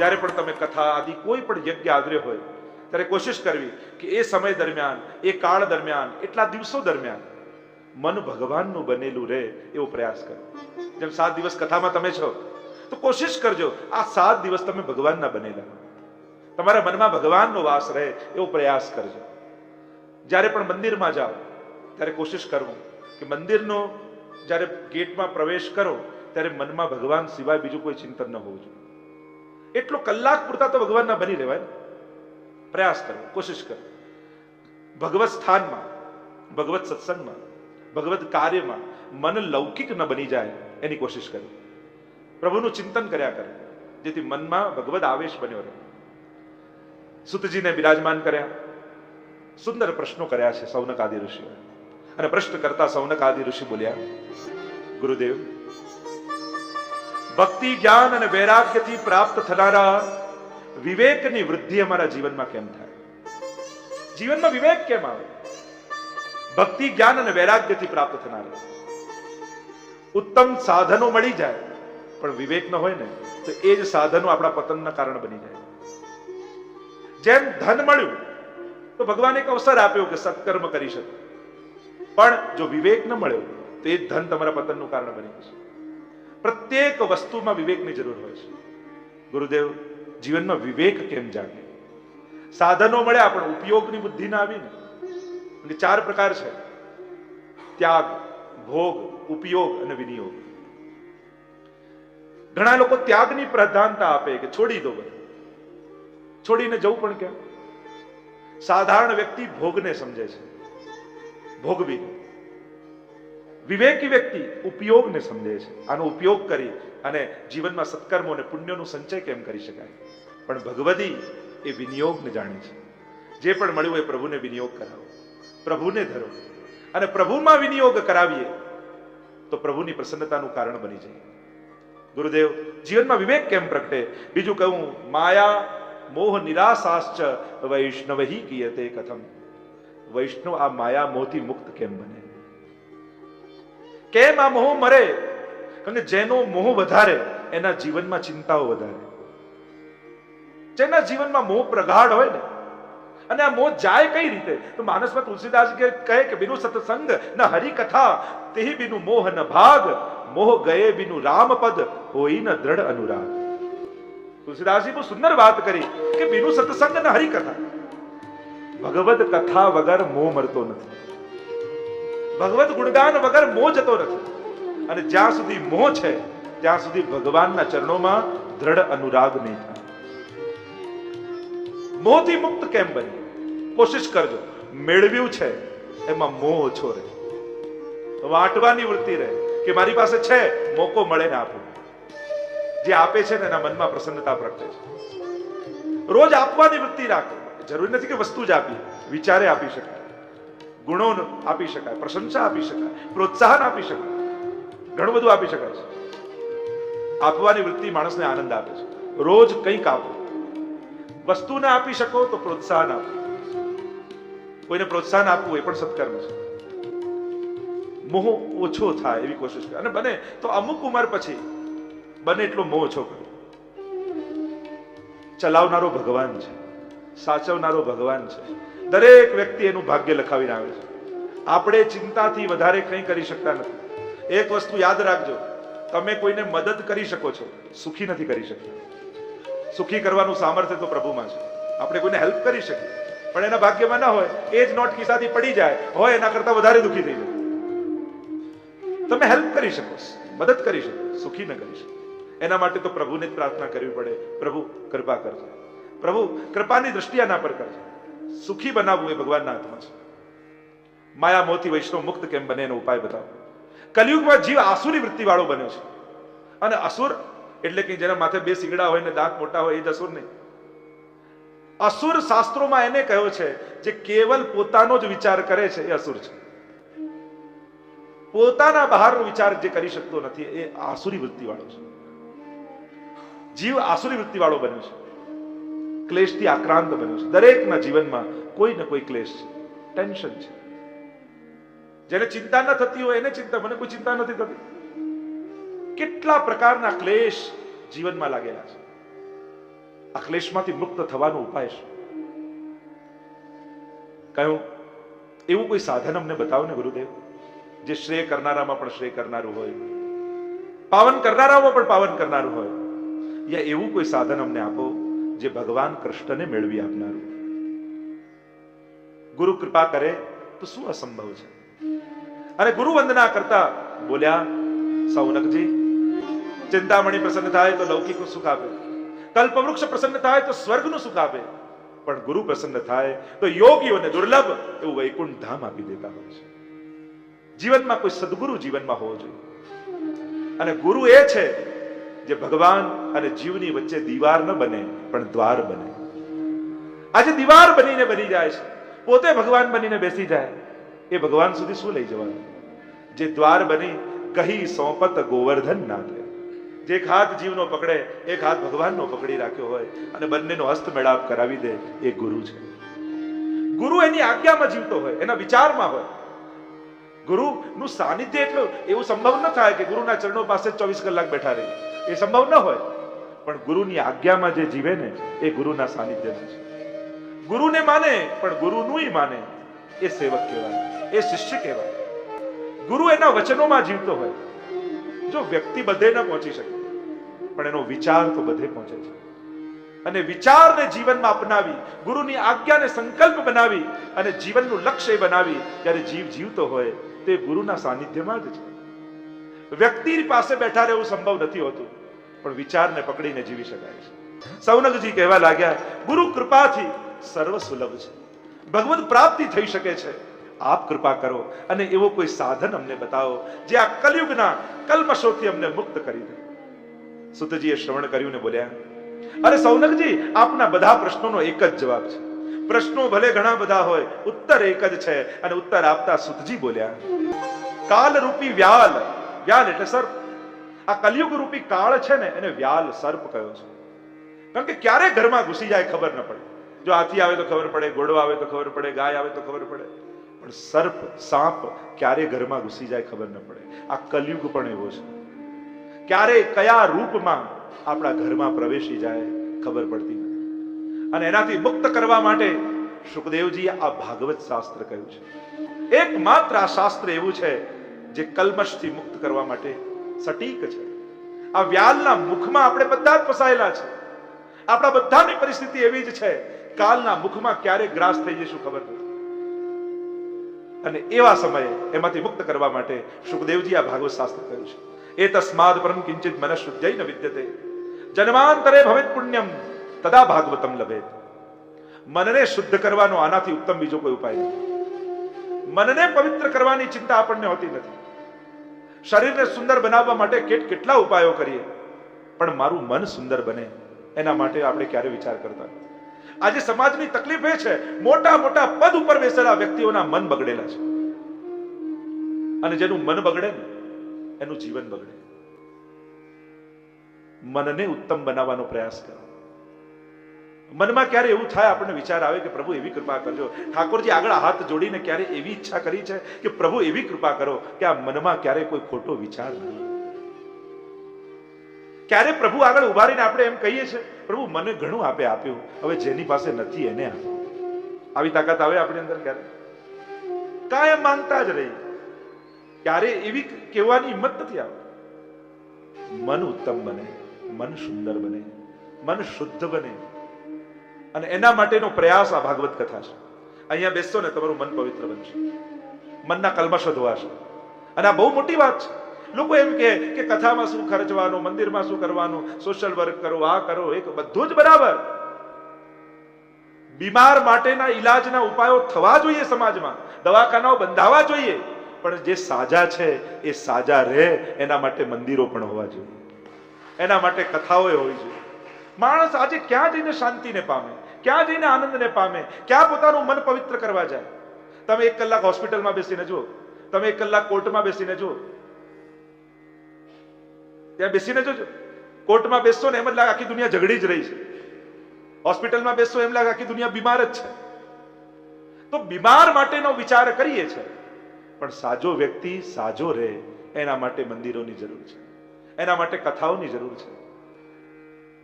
જ્યારે પણ તમે કથા આદિ કોઈ પણ યજ્ઞ આદર્ય હોય, ત્યારે કોશિશ કરવી કે એ સમય દરમિયાન, એ કાળ દરમિયાન, એટલા દિવસો દરમિયાન મન ભગવાનનું બનેલું રહે એવો પ્રયાસ કરો. જેમ સાત દિવસ કથામાં તમે છો, તો કોશિશ કરજો, આ સાત દિવસ તમે ભગવાનના બનેલા. તમારા મનમાં ભગવાનનો વાસ રહે એવો પ્રયાસ કરજો. જ્યારે પણ મંદિરમાં જાઓ, ત્યારે કોશિશ કરવું કે મંદિરનો જ્યારે ગેટમાં પ્રવેશ કરો, ત્યારે મનમાં ભગવાન સિવાય બીજું કોઈ ચિંતન ન હોવું જોઈએ. એટલો કલાક પૂરતા તો ભગવાનના બની રહેવાય પ્રયાસ કરો, કોશિશ કરો. ભગવત સ્થાનમાં, ભગવત સત્સંગમાં, ભગવત કાર્યમાં મન લૌકિક ન બની જાય એની કોશિશ કરો. પ્રભુનું ચિંતન કર્યા કરો, જેથી મનમાં ભગવદ આવેશ બન્યો રહે. સુતજીને બિરાજમાન કર્યા. સુંદર પ્રશ્નો કર્યા છે સૌનક આદિ ઋષિઓએ. અને પ્રશ્ન કરતા સૌનક આદિ ઋષિ બોલ્યા, ગુરુદેવ ભક્તિ, જ્ઞાન અને વૈરાગ્યથી પ્રાપ્ત થનારા વિવેકની વૃદ્ધિ અમારા જીવનમાં કેમ થાય? જીવનમાં વિવેક કેમ આવે? ભક્તિ, જ્ઞાન અને વૈરાગ્યથી પ્રાપ્ત થનારા. ઉત્તમ સાધનો મળી જાય, પણ વિવેક ન હોય ને, તો એ જ સાધનો આપણા પતનના કારણ બની જાય. જેમ ધન મળ્યું, તો ભગવાન એક અવસર આપ્યો કે સત્કર્મ કરી શકો. પણ જો વિવેક ન મળ્યો, તો એ ધન તમારા પતનનું કારણ બની જશે. પ્રત્યેક વસ્તુમાં વિવેકની જરૂર હોય છે. ગુરુદેવ જીવનમાં વિવેક કેમ જાગે? સાધનો મળ્યા, પણ ઉપયોગની બુદ્ધિ ના આવી ને ચાર પ્રકાર છે. ત્યાગ, ભોગ, ઉપયોગ અને વિનિયોગ. ઘણા લોકો ત્યાગની પ્રધાનતા આપે કે છોડી દો બધું. છોડીને જવું પણ કેમ? સાધારણ વ્યક્તિ ભોગને સમજે છે. ભોગવી વિવેકી વ્યક્તિ ઉપયોગને સમજે છે. આનો ઉપયોગ કરી અને જીવનમાં સત્કર્મો અને પુણ્યનો સંચય કેમ કરી શકાય? પણ ભગવદી એ વિનિયોગને જાણે છે. જે પણ મળ્યું એ પ્રભુને વિનિયોગ કરાવો. પ્રભુને ધરો. અને પ્રભુમાં વિનિયોગ કરાવીએ તો પ્રભુની પ્રસન્નતાનું કારણ બની જાય. ગુરુદેવ, જીવનમાં વિવેક કેમ પ્રગટે? બીજું કહું, માયા મોહ નિરાશાશ્ચ વૈષ્ણવહી કિયતે કથમ. વૈષ્ણવ આ માયા મોહથી મુક્ત કેમ બને? કેમ આ મોહ મરે? કે જેનો મોહ વધારે, એના જીવનમાં ચિંતાઓ વધારે. જેના જીવનમાં મોહ પ્રગાઢ હોય ને, અને આ મોહ જાય કઈ રીતે? તો માનસમાં તુલસીદાસ કહે કે બિનુ સત્સંગ ન હરિકથા, તેહી બિનુ મોહ ન ભાગ, મોહ ગયે બિનુ રામપદ, હોઈ ન દ્રઢ અનુરાગ. તુલસીદાસજી બહુ સુંદર વાત કરી કે બિનુ સત્સંગ ન હરિકથા. ભગવત કથા વગર મોહ મરતો નથી. ભગવત ગુણગાન વગર મોહ જતો નથી. અને જ્યાં સુધી મોહ છે, ત્યાં સુધી ભગવાનના ચરણોમાં દ્રઢ અનુરાગ નહીં થાય. મોહથી મુક્ત કેમ બની કોશિશ કરજો. મેળવ્યું છે, એમાં મોહ ઓછો રહે. વાંટવાની વૃત્તિ રહે કે મારી પાસે છે, મોકો મળે ને આપું. જે આપે છે ને એના મનમાં પ્રસન્નતા પ્રગટે છે. રોજ આપવાની વૃત્તિ રાખો. જરૂરી નથી કે વસ્તુ જ આપી વિચારે આપી શકાય. ગુણો આપી શકાય, પ્રશંસા આપી શકાય, પ્રોત્સાહન આપી શકાય. ઘણું બધું આપી શકાય છે. આપવાની વૃત્તિ માણસને આનંદ આપે છે. રોજ કંઈક આપો. વસ્તુ ના આપી શકો તો પ્રોત્સાહન આપો. કોઈને પ્રોત્સાહન આપવું એ પણ સત્કર્મ છે. મોહ ઓછો થાય એવી કોશિશ કરે. અને બને તો અમુક ઉંમર પછી બને એટલો મોહ ઓછો કરો. ચલાવનારો ભગવાન છે. સાચવનારો ભગવાન છે. દરેક વ્યક્તિ એનું ભાગ્ય લખાવીને આવે છે. આપણે ચિંતાથી વધારે કંઈ કરી શકતા નથી. એક વસ્તુ યાદ રાખજો, તમે કોઈને મદદ કરી શકો છો, સુખી નથી કરી શકતા. સુખી કરવાનું સામર્થ્ય તો પ્રભુમાં છે. આપણે કોઈને હેલ્પ કરી શકીએ, પણ એના ભાગ્યમાં ના હોય, એ જ નોટ ખિસ્સાથી પડી જાય, હોય એના કરતા વધારે દુખી થઈ જાય. તમે હેલ્પ કરી શકો, મદદ કરી શકો, સુખી ન કરી શકો. એના માટે તો પ્રભુને જ પ્રાર્થના કરવી પડે. પ્રભુ, કૃપા કરજો. પ્રભુ, કૃપાની દ્રષ્ટિ આના પર કરજો. સુખી બનાવવું એ ભગવાનના હાથમાં છે. માયા મોતી વૈષ્ણવ મુક્ત કેમ બને એનો ઉપાય બતાવો. કલયુગમાં જીવ આસુરી વૃત્તિ વાળો બન્યો છે. અને અસુર એટલે કે જેના માથે બે સિંગડા હોય ને દાંત મોટા હોય એ જ અસુર નહીં. અસુર શાસ્ત્રોમાં એને કહ્યો છે જે કેવલ પોતાનો જ વિચાર કરે છે એ અસુર છે. પોતાના બહારનો વિચાર જે કરી શકતો નથી એ આસુરી વૃત્તિ વાળો છે. જીવ આસુરી વૃત્તિ વાળો બન્યો છે. ક્લેશથી આક્રાંત બન્યો છે. દરેકના જીવનમાં કોઈ ને કોઈ ક્લેશ છે. ટેન્શન છે. જેને ચિંતા ન થતી હોય એને ચિંતા, મને કોઈ ચિંતા નથી થતી. કેટલા પ્રકારના ક્લેશ જીવનમાં લાગેલા છે. આ ક્લેશમાંથી મુક્ત થવાનો ઉપાય છે કહ્યું, એવું કોઈ સાધન અમને બતાવો ને ગુરુદેવ, જે શ્રેય કરનારામાં પણ શ્રેય કરનારું હોય. પાવન કરનારામાં પણ પાવન કરનારું હોય. યા એવું કોઈ સાધન અમને આપો જે ભગવાન કૃષ્ણને મેળવી આપનારું. ગુરુ કૃપા કરે તો શું અસંભવ છે? અને ગુરુ વંદના કરતા બોલ્યા સૌનકજી ચિંતામણી પ્રસન્ન થાય તો લૌકિક સુખ આપે કલ્પવૃક્ષ પ્રસન્ન થાય તો સ્વર્ગનું સુખ આપે પણ ગુરુ પ્રસન્ન થાય તો યોગીઓને દુર્લભ એવું વૈકુંઠ ધામ આપી દેતા હોય છે. જીવનમાં કોઈ સદગુરુ જીવનમાં હોવો જોઈએ. અને ગુરુ એ છે જે ભગવાન અને જીવની વચ્ચે દીવાર ન બને, પણ દ્વાર બને. આજે દીવાર બનીને બની જાય છે. પોતે ભગવાન બનીને બેસી જાય. એ ભગવાન સુધી શું લઈ જવાનું? જે દ્વાર બની, કહી સોંપત ગોવર્ધન નાથે. જે એક હાથ જીવનો પકડે એક હાથ ભગવાનનો પકડી રાખ્યો હોય અને બંનેનો હસ્ત મેળાપ કરાવી દે, એ ગુરુ છે. ગુરુ એની આજ્ઞામાં જીવતો હોય, એના વિચારમાં હોય. ગુરુ નું સાનિધ્ય એટલું, એવું સંભવ ન થાય કે ગુરુના ચરણો પાસે ચોવીસ કલાક બેઠા રહી. એ સંભવ ન હોય. પણ ગુરુની આજ્ઞામાં જે જીવે ને, એ ગુરુના સાનિધ્યમાં છે. ગુરુને માને, પણ ગુરુનું માને. એ સેવક કહેવાય, એ શિષ્ય કહેવાય. ગુરુ એના વચનોમાં જીવતો હોય. જો વ્યક્તિ બધે ન પહોંચી શકે, પણ એનો વિચાર તો બધે પહોંચે છે. અને વિચારને જીવનમાં અપનાવી, ગુરુની આજ્ઞાને સંકલ્પ બનાવી અને જીવનનું લક્ષ્ય બનાવી ત્યારે જીવ જીવતો હોય, તે ગુરુના સાનિધ્યમાં જ છે. વ્યક્તિ પાસે બેઠા રહેવું સંભવ નથી હોતું. પણ વિચારને પકડીને જીવી શકાય છે. સૌનકજી કહેવા લાગ્યા, ગુરુ કૃપાથી સર્વ સુલભ છે. ભગવત પ્રાપ્તિ થઈ શકે છે. આપ કૃપા કરો અને એવો કોઈ સાધન અમને બતાવો જે આ કલયુગના કલ્મશોથી અમને મુક્ત કરી દે. સુતજીએ શ્રવણ કર્યું ને બોલ્યા, અરે સૌનકજી, આપના બધા પ્રશ્નોનો એક જ જવાબ છે. પ્રશ્નો ભલે ઘણા બધા હોય, ઉત્તર એક જ છે. અને ઉત્તર આપતા સુતજી બોલ્યા કાલ રૂપી વ્યાલ વ્યાલ એટલે સર્પ આ કલયુગ રૂપી કાળ છે ને, એને વ્યાલ સર્પ કયો છે. કારણ કે ક્યારે ઘરમાં ઘૂસી જાય ખબર ન પડે. જો હાથી આવે તો ખબર પડે, ઘોડો આવે તો ખબર પડે, ગાય આવે તો ખબર પડે. પણ સર્પ, સાપ ક્યારે ઘરમાં ઘૂસી જાય ખબર ન પડે. આ કલયુગ પણ એવો છે. ક્યારે, કયા રૂપમાં આપણા ઘરમાં પ્રવેશી જાય ખબર પડતી નથી. અને એનાથી મુક્ત કરવા માટે સુખદેવજીએ આ ભાગવત શાસ્ત્ર કહ્યું છે. એકમાત્ર આ શાસ્ત્ર એવું છે જે કલ્મશથી મુક્ત કરવા માટે સટીક છે. આ વ્યાલના મુખમાં આપણે બધા જ ફસાયેલા છે. આપણા બધાની પરિસ્થિતિ એવી જ છે. કાલના મુખમાં ક્યારે ગ્રાસ થઈ જઈશું ખબર નથી. અને એવા સમયે એમાંથી મુક્ત કરવા માટે સુખદેવજી આ ભાગવત શાસ્ત્ર કહ્યું છે. એ તસ્માદ પરમ કિંચિત મનઃશુદ્ધય ન વિદ્યતે. જન્માંતરે ભવેત પુણ્યમ, તદા ભાગવતમ લભેત. મનને શુદ્ધ કરવાનો આનાથી ઉત્તમ બીજો કોઈ ઉપાય નથી. મનને પવિત્ર કરવાની ચિંતા આપણને હોતી નથી. શરીરને સુંદર બનાવવા માટે કેટ કેટલા ઉપાયો કરીએ? પણ મારું મન સુંદર બને, એના માટે આપણે ક્યારે વિચાર કરતા? આજે સમાજની તકલીફ એ છે, મોટા મોટા પદ ઉપર બેસેલા વ્યક્તિઓના મન બગડેલા છે. અને જેનું મન બગડે ને, એનું જીવન બગડે. મનને ઉત્તમ બનાવવાનો પ્રયાસ કરો. મનમાં ક્યારે એવું થાય, આપણને વિચાર આવે કે પ્રભુ એવી કૃપા કરજો. ઠાકોરજી આગળ હાથ જોડીને ક્યારે એવી ઈચ્છા કરી છે કે પ્રભુ એવી કૃપા કરો કે આ મનમાં ક્યારે કોઈ ખોટો વિચાર નહીં ક્યારે પ્રભુ આગળ ઊભા રહીને આપણે એમ કહીએ છીએ, પ્રભુ, મને ઘણું આપે આપ્યું, હવે જેની પાસે નથી એને આપો. આવી તાકાત આવે આપણી અંદર ક્યારે? કાયમ માંગતા જ રહી ક્યારે એવી કહેવાની હિંમત નથી આવતી. મન ઉત્તમ બને, મન સુંદર બને, મન શુદ્ધ બને. અને એના માટેનો પ્રયાસ આ ભાગવત કથા છે. અહીંયા બેસશો ને તમારું મન પવિત્ર બનશે. મનના કલ્મશ ધોવાશે. અને આ બહુ મોટી વાત છે. લોકો એમ કહે કે કથામાં શું ખર્ચવાનું, મંદિરમાં શું કરવાનું સોશિયલ વર્ક કરો, આ કરો એક બધું જ બરાબર. બીમાર માટેના ઈલાજના ઉપાયો થવા જોઈએ સમાજમાં. દવાખાનાઓ બંધાવા જોઈએ. પણ જે સાજા છે, એ સાજા રહે, એના માટે મંદિરો પણ હોવા જોઈએ. એના માટે કથાઓ હોવી જોઈએ. માણસ આજે ક્યાં જઈને શાંતિને પામે? ક્યાં જઈને આનંદને પામે? ક્યાં પોતાનું મન પવિત્ર કરવા જાય? તમે એક કલાક હોસ્પિટલમાં બેસીને જુઓ. તમે એક કલાક કોર્ટમાં બેસીને જુઓ. ત્યાં બેસીને જોજો. કોર્ટમાં બેસશો ને એમ જ લાગે આખી દુનિયા ઝઘડી જ રહી છે. હોસ્પિટલમાં બેસશો એમ લાગે આખી દુનિયા બીમાર જ છે. તો બીમાર માટેનો વિચાર કરીએ છે પણ સાજો વ્યક્તિ સાજો રહે. એના માટે મંદિરોની જરૂર છે. એના માટે કથાઓની જરૂર છે.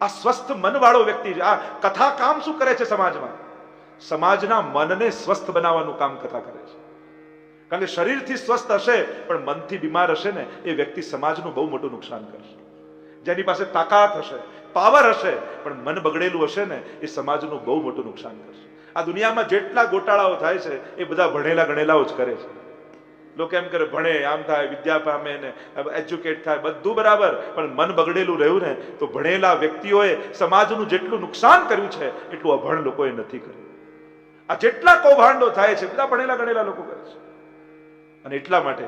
આ સ્વસ્થ મનવાળો વ્યક્તિ છે. આ કથા કામ શું કરે છે સમાજમાં? સમાજના મનને સ્વસ્થ બનાવવાનું કામ કથા કરે છે. કારણ કે શરીરથી સ્વસ્થ હશે, પણ મનથી બીમાર હશે ને, એ વ્યક્તિ સમાજનું બહુ મોટું નુકસાન કરશે. જેની પાસે તાકાત હશે, પાવર હશે, પણ મન બગડેલું હશે ને, એ સમાજનું બહુ મોટું નુકસાન કરશે. આ દુનિયામાં જેટલા ગોટાળાઓ થાય છે, એ બધા ભણેલા ગણેલાઓ જ કરે છે. લોકો એમ કરે, ભણે, આમ થાય, વિદ્યા પામે ને એજ્યુકેટ થાય, બધું બરાબર, પણ મન બગડેલું રહ્યું ને, તો ભણેલા વ્યક્તિઓએ સમાજનું જેટલું નુકસાન કર્યું છે, એટલું અભણ લોકોએ નથી કર્યું. આ જેટલા કૌભાંડો થાય છે, બધા ભણેલા ગણેલા લોકો કરે છે. અને એટલા માટે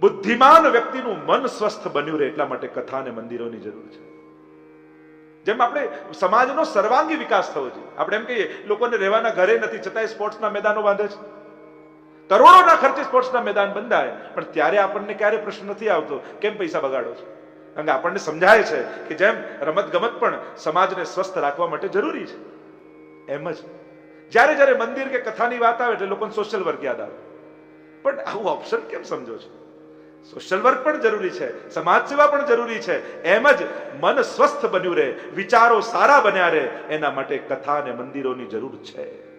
બુદ્ધિમાન વ્યક્તિનું મન સ્વસ્થ બન્યું રહે, એટલા માટે કથા અને મંદિરોની જરૂર છે. જેમ આપણે સમાજનો સર્વાંગી વિકાસ થવો જોઈએ. આપણે એમ કહીએ, લોકોને રહેવાના ઘરે નથી, છતાંય સ્પોર્ટ્સના મેદાનો બાંધે છે. કરોડોના ખર્ચે સ્પોર્ટ્સના મેદાન બંધાય, પણ ત્યારે આપણને ક્યારે પ્રશ્ન નથી આવતો, કેમ પૈસા બગાડો છો? કારણ કે આપણને સમજાય છે કે જેમ રમત ગમત પણ સમાજને સ્વસ્થ રાખવા માટે જરૂરી છે. એમ જ. જ્યારે જ્યારે મંદિર કે કથાની વાત આવે એટલે લોકોને સોશિયલ વર્ક યાદ આવે. પણ આવું ઓપ્શન કેમ સમજો છો? સોશિયલ વર્ક પણ જરૂરી છે, સમાજ સેવા પણ જરૂરી છે. એમ જ મન સ્વસ્થ બન્યું રહે, વિચારો સારા બન્યા રહે. એના માટે કથા અને મંદિરોની જરૂર છે.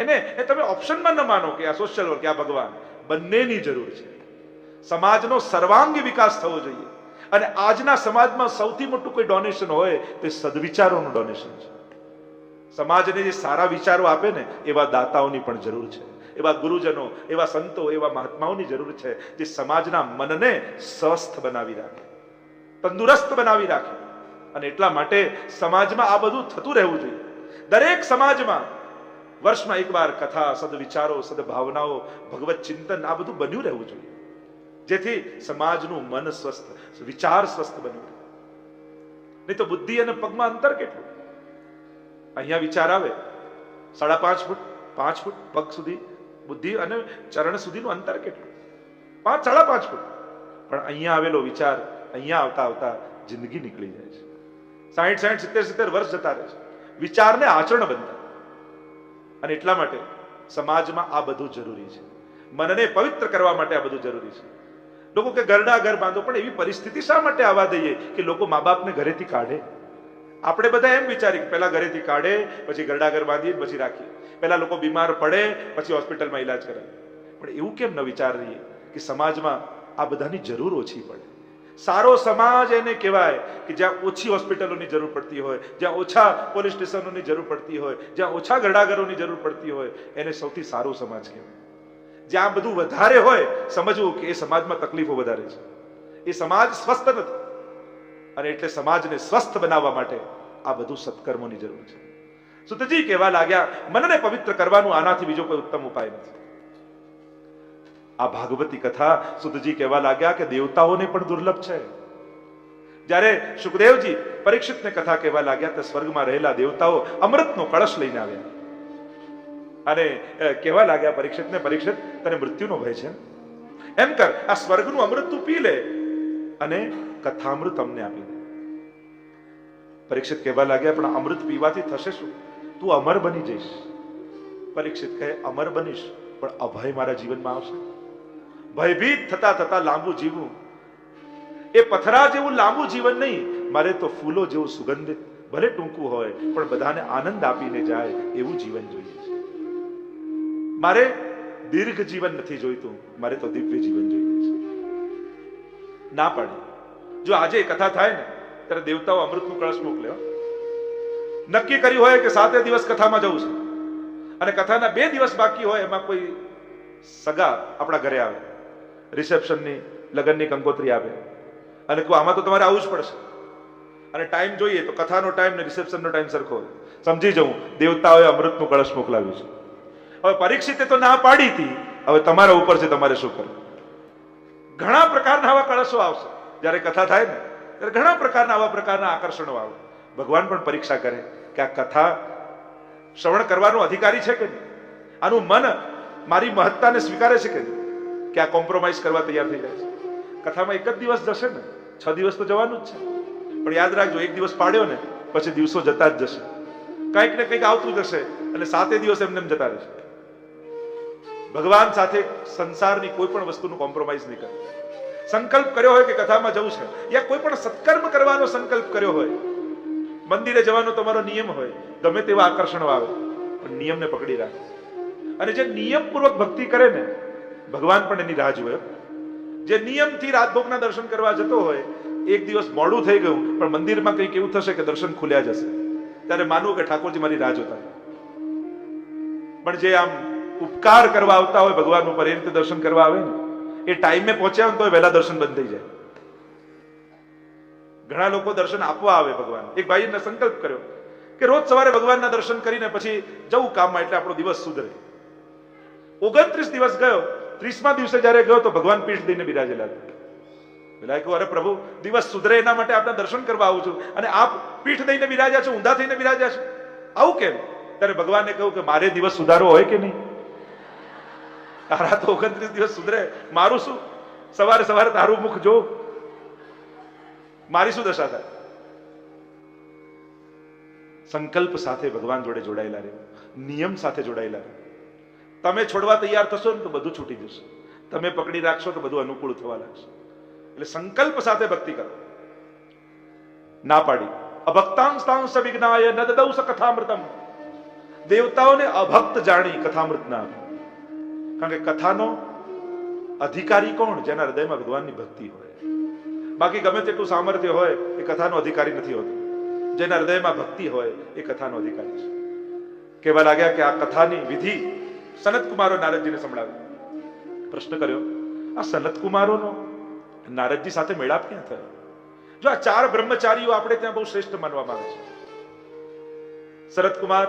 એને એ તમે ઓપ્શનમાં ન માનો કે આ સોશિયલ વર્ક આ ભગવાન. બંનેની જરૂર છે. સમાજનો સર્વાંગી વિકાસ થવો જોઈએ. અને આજના સમાજમાં સૌથી મોટું કોઈ ડોનેશન હોય તે સદવિચારોનું ડોનેશન છે. સમાજને જે સારા વિચારો આપે ને, એવા દાતાઓની પણ જરૂર છે. એવા ગુરુજનો, એવા સંતો, એવા મહાત્માઓની જરૂર છે જે સમાજના મનને સ્વસ્થ બનાવી રાખે. તંદુરસ્ત બનાવી રાખે. અને એટલા માટે સમાજમાં આ બધું થતું રહેવું જોઈએ. દરેક સમાજમાં વર્ષમાં એકવાર કથા, સદવિચારો, સદભાવનાઓ, ભગવત ચિંતન, આ બધું બન્યું રહેવું જોઈએ. જેથી સમાજનું મન સ્વસ્થ, વિચાર સ્વસ્થ બન્યું રહે. નહીં તો બુદ્ધિ અને પગમાં અંતર કેટલું? અહીંયા વિચાર આવે, સાડા પાંચ ફૂટ પાંચ ફૂટ પગ સુધી બુદ્ધિ અને ચરણ સુધીનું અંતર કેટલું? પાંચ, સાડા પાંચ ફૂટ. પણ અહીંયા આવેલો વિચાર, અહીંયા આવતા આવતા જિંદગી નીકળી જાય છે. સાહીઠ સાહીઠ, સિત્તેર સિત્તેર વર્ષ જતા રહે છે. વિચારને આચરણ બનતા અને એટલા માટે સમાજમાં આ બધું જરૂરી છે. મનને પવિત્ર કરવા માટે આ બધું જરૂરી છે. લોકો કે ઘરના ઘર બાંધો, પણ એવી પરિસ્થિતિ શા માટે આવવા દઈએ કે લોકો મા બાપને ઘરેથી કાઢે? આપણે બધા એમ વિચારીએ કે પહેલા ઘરેથી કાઢે, પછી ગરડા ઘર બાંધીએ, પછી રાખીએ. પહેલા લોકો બીમાર પડે, પછી હોસ્પિટલમાં ઈલાજ કરે. પણ એવું કેમ ન વિચારીએ કે સમાજમાં આ બધાની જરૂર ઓછી પડે? સારો સમાજ એને કહેવાય કે જ્યાં ઓછી હોસ્પિટલોની જરૂર પડતી હોય, જ્યાં ઓછા પોલીસ સ્ટેશનોની જરૂર પડતી હોય, જ્યાં ઓછા ઘડાઘરોની જરૂર પડતી હોય, એને સૌથી સારો સમાજ કહેવાય. જ્યાં બધું વધારે હોય, સમજવું કે એ સમાજમાં તકલીફો વધારે છે. એ સમાજ સ્વસ્થ નથી. અને એટલે સમાજને સ્વસ્થ બનાવવા માટે આ બધું સત્કર્મોની જરૂર છે. સુતજી કહેવા લાગ્યા, મનને પવિત્ર કરવાનું આનાથી બીજો કોઈ ઉત્તમ ઉપાય નથી. આ ભાગવતી કથા સુતજી કહેવા લાગ્યા કે દેવતાઓને પણ દુર્લભ છે. જ્યારે સુખદેવજી પરીક્ષિતને કથા કહેવા લાગ્યા તો સ્વર્ગમાં રહેલા દેવતાઓ અમૃતનો કળશ લઈને આવ્યા. અને કહેવા લાગ્યા પરીક્ષિતને, પરીક્ષિત, તને મૃત્યુનો ભય છે? એમ કર, આ સ્વર્ગનું અમૃત તું પી લે. અને કથામૃત અમને આપી દે. પરીક્ષિત કહેવા લાગ્યા, પણ અમૃત પીવાથી થશે શું? તું અમર બની જઈશ. પરીક્ષિત કહે, અમર બનીશ, પણ અભય મારા જીવનમાં આવશે. ભયભીત થતા થતા લાંબુ જીવવું એ પથરા જેવું લાંબુ જીવન નહીં, મારે તો ફૂલો જેવું સુગંધિત ભલે ટૂંકું હોય, પણ બધાને આનંદ આપીને જાય એવું જીવન જોઈએ છે. મારે દીર્ઘ જીવન નથી જોઈતું, મારે તો દિવ્ય જીવન જોઈએ છે. ના પાડી. જો આજે કથા થાય ને, ત્યારે દેવતાઓ અમૃતનું કળશ મોકલે નક્કી કર્યું હોય કે સાતે દિવસ કથામાં જવું છે. અને કથાના બે દિવસ બાકી હોય, એમાં કોઈ સગા આપણા ઘરે આવે. રિસેપ્શનની લગ્નની કંકોત્રી આવે. અને કહું, આમાં તો તમારે આવવું જ પડશે. અને ટાઈમ જોઈએ તો કથાનો ટાઈમ ને રિસેપ્શનનો ટાઈમ સરખો સમજી જવું, દેવતાઓએ અમૃતનું કળશ મોકલાવ્યું છે. હવે પરીક્ષિતે તો ના પાડી હતી. હવે તમારા ઉપર છે, તમારે શું કરવું? ઘણા પ્રકારના આવા કળશો આવશે. જ્યારે કથા થાય ને, ત્યારે ઘણા પ્રકારના આવા પ્રકારના આકર્ષણો આવે. ભગવાન પણ પરીક્ષા કરે કે આ કથા શ્રવણ કરવાનો અધિકારી છે કે નહીં? આનું મન મારી મહત્તાને સ્વીકારે છે કે નહીં? કે આ કોમ્પ્રોમાઇઝ કરવા તૈયાર થઈ જાય છે. કથામાં એક જ દિવસ જશે ને, છ દિવસ તો જવાનું જ છે. પણ યાદ રાખજો, એક દિવસ પાડ્યો ને, પછી દિવસો જતા જ જશે. કંઈક ને કંઈક આવતું જશે અને સાતે દિવસ એમને એમ જતા રહેશે. ભગવાન સાથે સંસારની કોઈ પણ વસ્તુનું કોમ્પ્રોમાઇઝ નહીં કરે. સંકલ્પ કર્યો હોય કે કથામાં જવું છે, યા કોઈ પણ સત્કર્મ કરવાનો સંકલ્પ કર્યો હોય, મંદિરે જવાનો તમારો નિયમ હોય, ગમે તેવા આકર્ષણો આવે, પણ નિયમને પકડી રાખો. અને જે નિયમપૂર્વક ભક્તિ કરે ને ભગવાન પણ એની રાહ જોયો. જે નિયમથી રાજભોગના દર્શન કરવા જતો હોય, એક દિવસ મોડું થઈ ગયું, પણ મંદિરમાં કંઈક એવું થશે કે દર્શન ખુલ્યા જશે. ત્યારે માનવું કે ઠાકોરજી મારી રાહ જોતા પણ જે આમ ઉપકાર કરવા આવતા હોય ભગવાન ઉપર, એ રીતે દર્શન કરવા આવે ને, એ ટાઈમે પહોંચ્યા હોય તો વહેલા દર્શન બંધ થઈ જાય. ઘણા લોકો દર્શન આપવા આવે ભગવાન. એક ભાઈએ સંકલ્પ કર્યો કે રોજ સવારે ભગવાનના દર્શન કરીને પછી જવું કામમાં, એટલે આપણો દિવસ સુધરે. ઓગણત્રીસ દિવસ ગયો ત્રીસમા દિવસે જ્યારે ગયો તો ભગવાન પીઠ દઈને બિરાજેલા હતા. પેલા કહ્યું, અરે પ્રભુ, દિવસ સુધરે એના માટે આપના દર્શન કરવા આવું છું અને આપ પીઠ દઈને બિરાજ્યા છો, ઊંધા થઈને બિરાજ્યા છો. આવું કેમ? ત્યારે ભગવાને કહ્યું કે, મારે દિવસ સુધારો હોય કે નહીં? તારા તો ઓગણત્રીસ દિવસ સુધરે. મારું શું? સવારે સવારે તારું મુખ જો. મારી શું દશા થાય? સંકલ્પ સાથે ભગવાન જોડે જોડાયેલા રહે નિયમ સાથે જોડાયેલા રહે તમે છોડવા તૈયાર થશો ને તો બધું છૂટી જશે. તમે પકડી રાખશો તો બધું અનુકૂળ થવા લાગશે. એટલે સંકલ્પ સાથે ભક્તિ કરો. ના પાડી. અભક્તાંસ્તાંશ વિજ્ઞાય ન દદૌ કથામૃતમ. દેવતાઓને અભક્ત જાણી કથામૃત ના કારણ કે કથાનો અધિકારી કોણ? જેના હૃદયમાં ભગવાનની ભક્તિ હોય. બાકી ગમે તેટલું સામર્થ્ય હોય, એ કથાનો અધિકારી નથી હોતો. જેના હૃદયમાં ભક્તિ હોય, એ કથાનો અધિકારી છે. કહેવા લાગ્યા કે આ કથાની વિધિ સનત કુમારો નારદજીને સંભળાવ્યો. પ્રશ્ન કર્યો, આ સનતકુમારોનો નારદજી સાથે મેળાપ ક્યાં થયો? જો આ ચાર બ્રહ્મચારીઓ આપણે ત્યાં બહુ શ્રેષ્ઠ માનવામાં આવે છે. શરદ કુમાર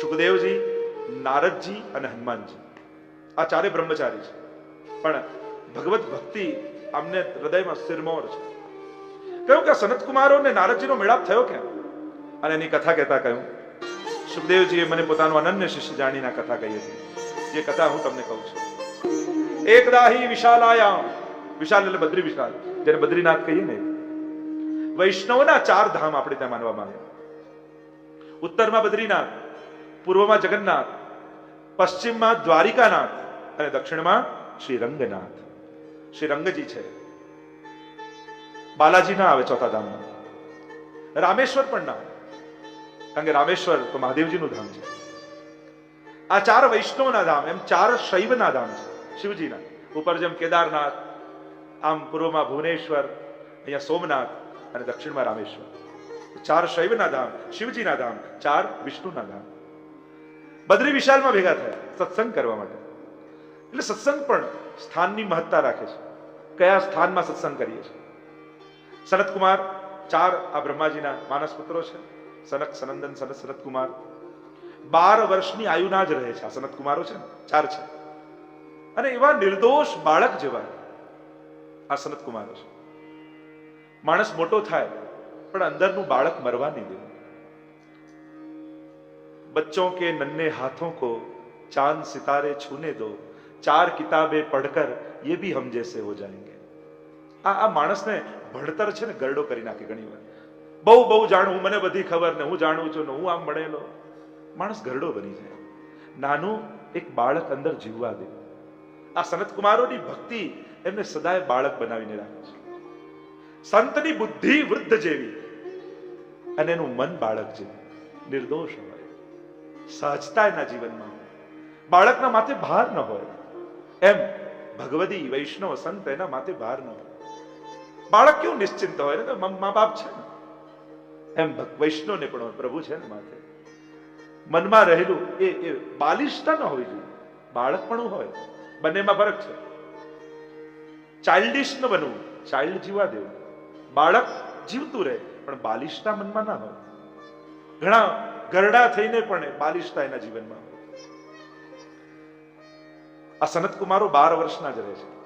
સુખદેવજી, નારદજી અને હનુમાનજી. આ ચારે બ્રહ્મચારી છે. પણ ભગવત ભક્તિ આમને હૃદયમાં સિરમોર છે. કહ્યું કે આ અને નારદજીનો મેળાપ થયો ક્યાં? અને એની કથા કહેતા કહ્યું સુખદેવજીએ મને પોતાનું અનન્ય શિષ્ય જાણીને કથા કહી હતી. જે કથા હું તમને કહું છું. એકદાહી વિશાલાયામ. વિશાલ એટલે બદ્રી વિશાલ. જેને બદ્રીનાથ કહીએ ને. વૈષ્ણવના ચાર ધામ આપણે ત્યાં માનવામાં આવે ઉત્તરમાં બદ્રીનાથ, પૂર્વમાં જગન્નાથ, પશ્ચિમમાં દ્વારિકાનાથ અને દક્ષિણમાં શ્રી રંગનાથ શ્રી રંગજી છે. બાલાજી ના આવે ચોથા ધામમાં. રામેશ્વર પણ ના. આવે કારણ કે રામેશ્વર તો મહાદેવજીનું ધામ છે. આ ચાર વૈષ્ણવના ધામ, એમ ચાર શૈવના ધામ છે, શિવજીના. ઉપર જેમ કેદારનાથ, આમ પૂર્વમાં ભુવનેશ્વર, અહીંયા સોમનાથ અને દક્ષિણમાં રામેશ્વર. ચાર શૈવના ધામ, શિવજીના ધામ, ચાર વિષ્ણુના ધામ. બદ્રી વિશાલમાં ભેગા થયા, સત્સંગ કરવા માટે. એટલે સત્સંગ પણ સ્થાનની મહત્તા રાખે છે. કયા સ્થાનમાં સત્સંગ કરીએ છીએ? સનતકુમાર ચાર આ બ્રહ્માજીના માનસ પુત્રો છે. સનક સનંદન સનત સનતકુમાર. બાર વર્ષની આયુના જ રહે છે. આ સનત કુમારો છે ચાર છે. અને એવા નિર્દોષ બાળક જેવા આ સનતકુમારો છે. માણસ મોટો થાય, પણ અંદરનું બાળક મરવા નહીં દેવું બચ્ચો કે નન્ને હાથો કો, ચાંદ સિતારે છૂને દો, ચાર કિતાબે પઢકર એ બી હમ જૈસે હો જાયેંગે. આ આ માણસને ભણતર છે ને ગરડો કરી નાખે ઘણી વાર બહુ બહુ જાણવું, મને બધી ખબર ને હું જાણું છું ને હું આમ મળેલો. માણસ ગરડો બની જાય. નાનું એક બાળક અંદર જીવવા દે. આ સનત કુમારોની ભક્તિ એમને સદાય બાળક બનાવીને રાખે છે. સંતની બુદ્ધિ વૃદ્ધ જેવી અને એનું મન બાળક જેવું. નિર્દોષ હોય. સહજતા એના જીવનમાં બાળકના માથે ભાર ન હોય. એમ ભગવદી વૈષ્ણવ સંત એના માથે ભાર ન હોય. બાળક કેવું નિશ્ચિંત હોય ને મા બાપ છે ને. એમ વૈષ્ણવને પણ પ્રભુ છે ને માથે. મનમાં રહેલું એ એ બાલિશતા ન હોવી જોઈએ. બાળકપણું હોય. બંનેમાં ફરક છે. ચાઇલ્ડિશ ન બનવું. ચાઇલ્ડ જીવા દેવું. બાળક જીવતું રહે, પણ બાલિશતા મનમાં ના હોય. ઘણા ગરડા થઈને પણ બાલિશતા એના જીવનમાં હોય. આ સનત કુમારો બાર વર્ષના જ રહે છે.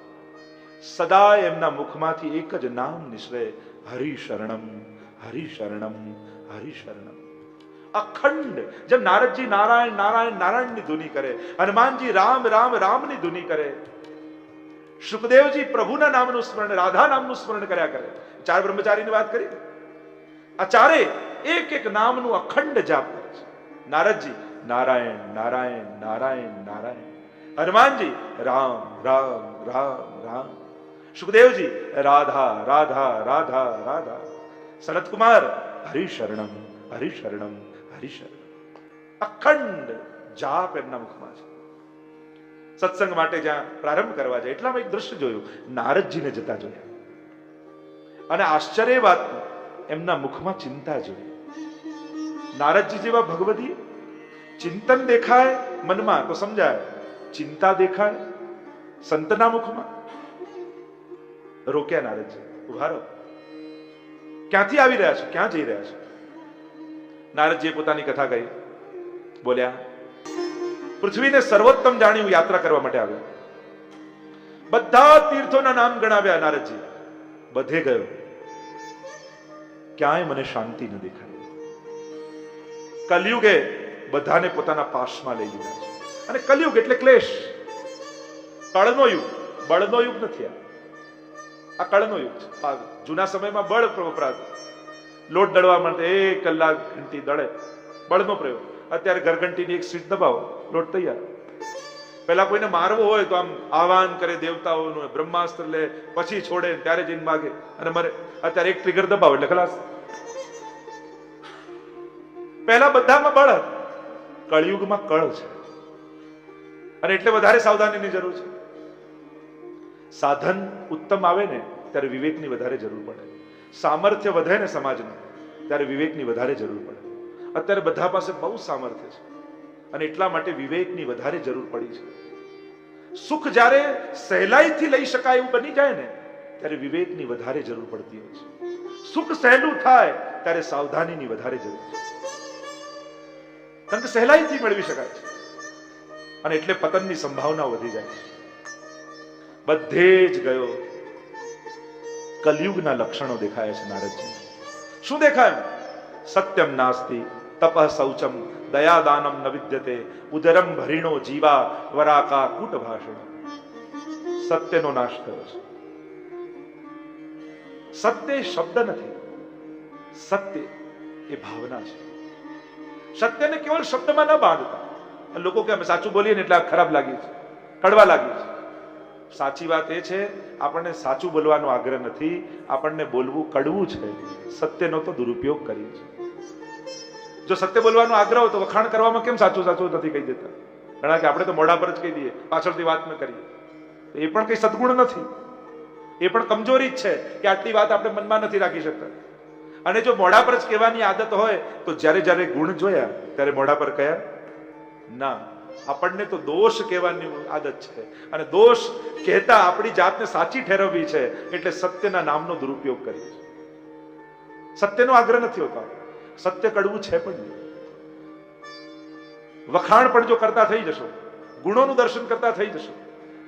સદાય એમના મુખમાંથી એક જ નામ નિસરે હરિ શરણમ હરિ શરણમ અખંડ, જેમ નારદજી નારાયણ નારાયણ નારાયણની ધૂની કરે હનુમાનજી રામ રામ, રામની ધૂની કરે. સુખદેવજી પ્રભુના નામનું સ્મરણ, રાધા નામનું સ્મરણ કર્યા કરે. ચાર બ્રહ્મચારીની વાત કરી? આ ચારે એક એક નામનું અખંડ જાપ કરે છે. નારદજી, નારાયણ નારાયણ નારાયણ નારાયણ. હનુમાનજી રામ રામ રામ રામ. સુખદેવજી, રાધા રાધા રાધા રાધા. સનતકુમાર હરિશરણમ હરિશરણમ હરિશરણમ અખંડ જાપ એમના મુખમાં છે. સત્સંગ માટે જ્યાં પ્રારંભ કરવા જાય, એટલામાં એક દ્રશ્ય જોયું. નારદજીને જતા જોયા. અને આશ્ચર્ય વાત, એમના મુખમાં ચિંતા જોઈ. નારદજી જેવા ભગવતી ચિંતન દેખાય મનમાં, તો સમજાય, ચિંતા દેખાય સંતના મુખમાં. રોક્યા નારદજી, ઊભા રહો. ક્યાંથી આવી રહ્યા છો? ક્યાં જઈ રહ્યા છો? નારદજીએ પોતાની કથા કહી. બોલ્યા, પૃથ્વીને સર્વોત્તમ જાણી હું યાત્રા કરવા માટે આવ્યો. બધા તીર્થોના નામ ગણાવ્યા નારદજી. બધે ગયો. ક્યાંય મને શાંતિ ન દેખાય. કલયુગે બધાને પોતાના પાશમાં લઈ લીધા છે. અને કલયુગ એટલે ક્લેશ. કળનો યુગ. બળનો યુગ નથી આ. આ કળનો યુગ છે જૂના સમયમાં બળ વપરાતું. લોટ દળવા માટે એક કલાક ઘંટી દળે. બળનો પ્રયોગ. અત્યારે ઘરઘંટીની એક સ્વિચ દબાવો. લોટ તૈયાર. પેલા કોઈને મારવો હોય તો આમ આહવાન કરે દેવતાઓનું, બ્રહ્માસ્ત્ર લે, પછી છોડે, ત્યારે જઈને માગે. અને મરે અત્યારે એક ટ્રિગર દબાવો એટલે ખલાસ. પહેલા બધામાં બળ કળયુગમાં કળ છે. અને એટલે વધારે સાવધાનીની જરૂર છે. સાધન ઉત્તમ આવે ને, ત્યારે વિવેકની વધારે જરૂર પડે. સામર્થ્ય વધે ને સમાજનું, ત્યારે વિવેકની વધારે જરૂર પડે. અત્યારે બધા પાસે બહુ સામર્થ્ય છે, અને એટલા માટે વિવેકની વધારે જરૂર પડી છે. સુખ જ્યારે સહેલાઈથી લઈ શકાય એવું બની જાય ને, ત્યારે વિવેકની વધારે જરૂર પડતી હોય છે. સુખ સહેલું થાય, ત્યારે સાવધાનીની વધારે જરૂર છે. કારણ કે સહેલાઈથી મેળવી શકાય છે, અને એટલે પતનની સંભાવના વધી જાય છે. બધે જ ગયો. કલયુગના લક્ષણો દેખાયા છે નારદજી. શું દેખાય? સત્યમ નાસ્તી તપ શૌચમ દયાદાનમ ન વિદ્યતે, ઉદરમ ભરીણો જીવા, વરાકા કૂટ ભાષણ સત્યનો નાશ થયો છે. સત્ય શબ્દ નથી. સત્ય એ ભાવના છે. સત્યને કેવળ શબ્દમાં ન બાંધતા. લોકો કે અમે સાચું બોલીએ ને એટલે ખરાબ લાગી છે. કડવા લાગી છે. સાચી વાત એ છે, આપણને સાચું બોલવાનો આગ્રહ નથી, આપણને બોલવું કડવું છે. સત્યનો તો દુરુપયોગ કરીએ છીએ. જો સત્ય બોલવાનો આગ્રહ હોય તો વખાણ કરવામાં કેમ સાચું સાચું નથી કહી દેતા? ઘણા કે આપણે તો મોઢા પર જ કહી દઈએ, પાછળથી વાત ન કરીએ. એ પણ કઈ સદગુણ નથી. એ પણ કમજોરી જ છે કે આટલી વાત આપણે મનમાં નથી રાખી શકતા. અને જો મોઢા પર જ કહેવાની આદત હોય, તો જ્યારે જ્યારે ગુણ જોયા, ત્યારે મોઢા પર કયા? ના. આપણને તો દોષ કહેવાની આદત છે. અને દોષ કહેતા આપણી જાતને સાચી ઠેરવવી છે, એટલે સત્યના નામનો દુરુપયોગ કરીએ સત્યનો આગ્રહ નથી હોતો સત્ય કડવું છે પણ વખાણ પણ જો કરતા થઈ જશો, ગુણોનું દર્શન કરતા થઈ જશો,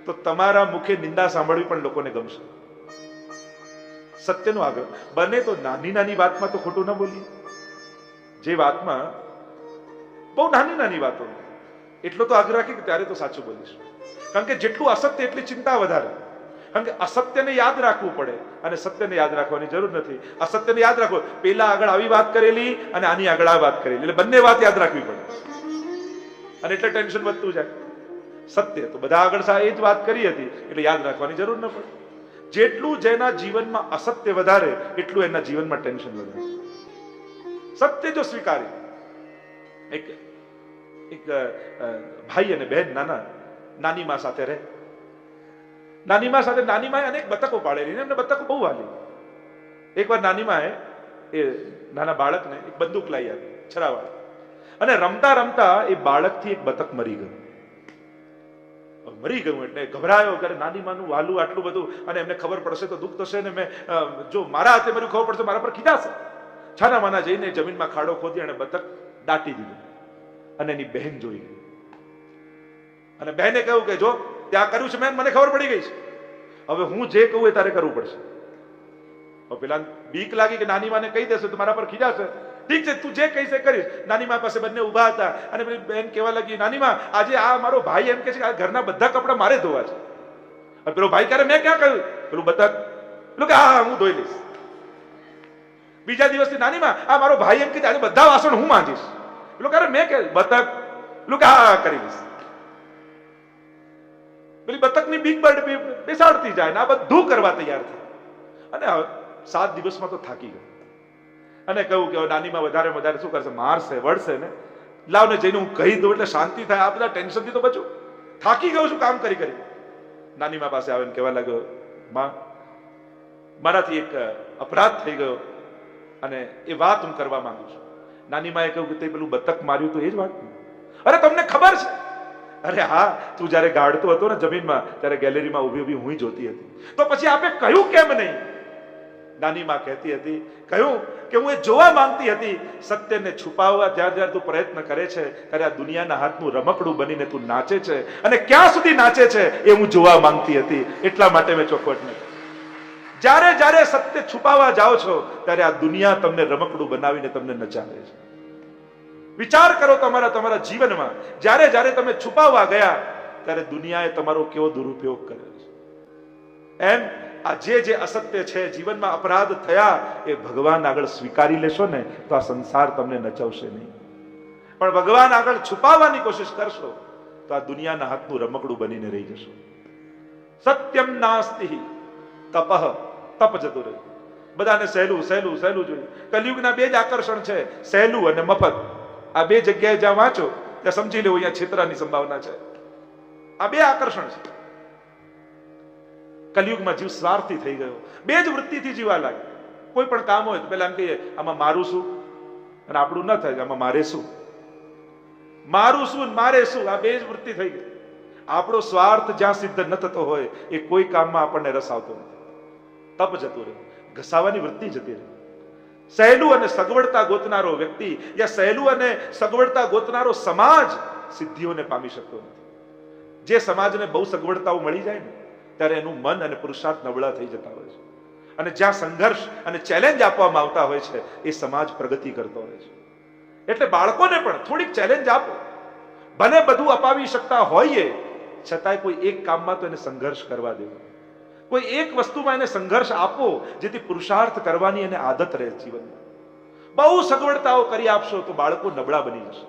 તો તમારા મુખે નિંદા સાંભળવી પણ લોકોને ગમશે. સત્યનો આગ્રહ. બને તો નાની નાની વાતમાં તો ખોટું ન બોલીએ. જે વાતમાં બહુ નાની નાની વાતો એટલો તો આગ્રહ રાખી કે ત્યારે તો સાચું બોલીશ. કારણ કે જેટલું અસત્ય એટલી ચિંતા વધારે. કારણ કે અસત્યને યાદ રાખવું પડે અને સત્યને યાદ રાખવાની જરૂર નથી. અસત્યને યાદ રાખો. પેલા આગળ આવી વાત કરેલી અને આની આગળ આ વાત કરેલી. એટલે બંને વાત યાદ રાખવી પડે. અને એટલે ટેન્શન વધતું જાય. સત્ય તો બધા આગળ એ જ વાત કરી હતી. એટલે યાદ રાખવાની જરૂર ન પડે. જેટલું જેના જીવનમાં અસત્ય વધારે, એટલું એના જીવનમાં ટેન્શન વધારે. સત્ય જો સ્વીકારી, એક એક ભાઈ અને બહેન નાના, નાની માં સાથે રહે. નાની માં સાથે નાની માએ અનેક બતકો પાડેલી એમને બતકો બહુ વાલી એકવાર નાની માએ એ નાના બાળકને એક બંદૂક લાવી આપી, છરાવાળી. અને રમતા રમતા એ બાળકથી એક બતક મરી ગયું. મરી ગયું એટલે ગભરાયો કે નાની માનું વાલું આટલું બધું અને એમને ખબર પડશે તો દુઃખ થશે ને મેં જો મારા હાથે મર્યું ખબર પડશે મારા પર કીધા છે. છાના માના જઈને જમીનમાં ખાડો ખોદી અને બતક દાટી દીધું. અને એની બહેન જોઈ. અને બહેને કહ્યું કે જો, ત્યાં કર્યું છે મેં મને ખબર પડી ગઈ છે. હવે હું જે કહું એ તારે કરવું પડશે. પેલા બીક લાગી કે નાની માને કહી દેશે, તો મારા પર ખીજાશે. ઠીક છે, તું જે કહીશ એ કરીશ. નાની મા પાસે બંને ઊભા હતા અને પેલી બહેન કહેવા લાગી, નાની મા, આજે આ મારો ભાઈ એમ કે છે કે આ ઘરના બધા કપડા મારે ધોવા છે. અને પેલો ભાઈ ક્યારે, મેં ક્યાં કહ્યું? પેલું બધા પેલું કે, હા, હું ધોઈ લઈશ. બીજા દિવસથી, નાની મા, આ મારો ભાઈ એમ કે આજે બધા વાસણ હું માંજીશ. પેલું ક્યારે મેં કે બતક પેલું કે હા કરી દઈશ. પેલી બતકની બીક બર્ડ બેસાડતી જાય ને આ બધું કરવા તૈયાર થાય અને સાત દિવસમાં તો થાકી ગયો. અને કહ્યું કે નાનીમાં વધારે વધારે શું કરશે? મારશે, વળશે ને. લાવ ને જઈને હું કહી દઉં એટલે શાંતિ થાય. આ બધા ટેન્શનથી તો બચું. થાકી ગયો છું, કામ કરી કરી. નાનીમાં પાસે આવે ને કહેવા લાગ્યો, માં, મારાથી એક, અપરાધ થઈ ગયો અને એ વાત હું કરવા માંગુ છું. નાનીમાએ કહ્યું કે તે પેલું બતક માર્યું તો એ જ વાત અરે, તમને ખબર છે? અરે, હા, તું જ્યારે ગાડતો હતો ને જમીનમાં, ત્યારે ગેલેરીમાં ઊભી ઊભી હું જોતી હતી. તો પછી આપે કહ્યું કેમ નહીં? નાની માં કહેતી હતી, કહ્યું કે હું એ જોવા માંગતી હતી, સત્યને છુપાવવા જ્યારે જ્યારે તું પ્રયત્ન કરે છે, ત્યારે આ દુનિયાના હાથનું રમકડું બનીને તું નાચે છે. અને ક્યાં સુધી નાચે છે, એ હું જોવા માંગતી હતી. એટલા માટે મેં ચોખવટ નથી. જ્યારે જ્યારે સત્ય છુપાવા જાઓ છો, ત્યારે આ દુનિયા તમને રમકડું બનાવીને તમને નચાવે છે. વિચાર કરો તમારા તમારા જીવનમાં, જ્યારે જ્યારે તમે છુપાવવા ગયા, ત્યારે દુનિયાએ તમારો કેવો દુરુપયોગ કર્યો છે. એમ, આ જે જે અસત્ય છે, જીવનમાં અપરાધ થયા, એ ભગવાન આગળ સ્વીકારી લેશો ને, તો આ સંસાર તમને નચવશે નહીં. પણ ભગવાન આગળ છુપાવવાની કોશિશ કરશો, તો આ દુનિયાના હાથનું રમકડું બનીને રહી જશો. સત્યમ નાસ્તિ તપહ તપ જતું રહ્યું. બધાને સહેલું સહેલું સહેલું જોયું. કલયુગના બે જ આકર્ષણ છે, સહેલું અને મફત. આ બે જગ્યાએ જ્યાં વાંચો, ત્યાં સમજી લેવું અહીંયા છેતરાની સંભાવના છે. આ બે આકર્ષણ છે. કલયુગમાં જીવ સ્વાર્થી થઈ ગયો. બે જ વૃત્તિથી જીવા લાગે કોઈ પણ કામ હોય તો પેલા એમ કહીએ, આમાં મારું શું? અને આપણું ન થાય આમાં મારે શું? મારું શું મારે શું? આ બે જ વૃત્તિ થઈ ગઈ. આપણો સ્વાર્થ જ્યાં સિદ્ધ ન થતો હોય, એ કોઈ કામમાં આપણને રસ આવતો નથી. તપ જતું રહે ઘસાવાની વૃત્તિ જતી રહે. સહેલું અને સગવડતા ગોતનારો વ્યક્તિ યા સહેલું અને સગવડતા ગોતનારો સમાજ સિદ્ધિઓને પામી શકતો નથી. જે સમાજને બહુ સગવડતાઓ મળી જાય ને, ત્યારે એનું મન અને પુરુષાર્થ નબળા થઈ જતા હોય છે. અને જ્યાં સંઘર્ષ અને ચેલેન્જ આપવામાં આવતા હોય છે, એ સમાજ પ્રગતિ કરતો હોય છે. એટલે બાળકોને પણ થોડીક ચેલેન્જ આપો. ભલે બધું અપાવી શકતા હોઈએ, છતાંય કોઈ એક કામમાં તો એને સંઘર્ષ કરવા દેવો. કોઈ એક વસ્તુમાં એને સંઘર્ષ આપો, જેથી પુરુષાર્થ કરવાની એને આદત રહે જીવનમાં. બહુ સગવડતાઓ કરી આપશો તો બાળકો નબળા બની જશે.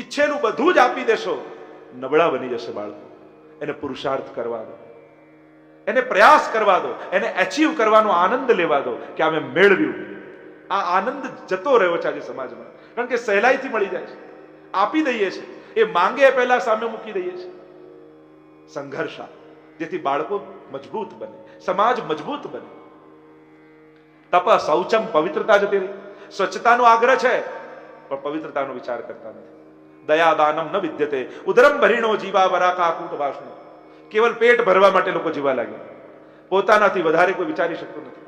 ઈચ્છેલું બધું જ આપી દેશો, નબળા બની જશે બાળકો. એને પુરુષાર્થ કરવા દો. એને પ્રયાસ કરવા દો. એને એચીવ કરવાનો આનંદ લેવા દો કે અમે મેળવ્યું. આ આનંદ જતો રહ્યો છે આજે સમાજમાં. કારણ કે સહેલાઈથી મળી જાય છે. આપી દઈએ છે એ માંગે પહેલા સામે મૂકી દઈએ છે સંઘર્ષ જેથી બાળકો મજબૂત બને, સમાજ મજબૂત બને. તપ શૌચમ પવિત્રતા જતી રહી સ્વચ્છતાનો આગ્રહ છે, પણ પવિત્રતાનો વિચાર કરતા નથી. દયાદાનમ ન વિદ્યતે, ઉદરમ ભરીણો જીવા વરાકા કૂટ વાસણો કેવલ પેટ ભરવા માટે લોકો જીવા લાગ્યા. પોતાનાથી વધારે કોઈ વિચારી શકતું નથી.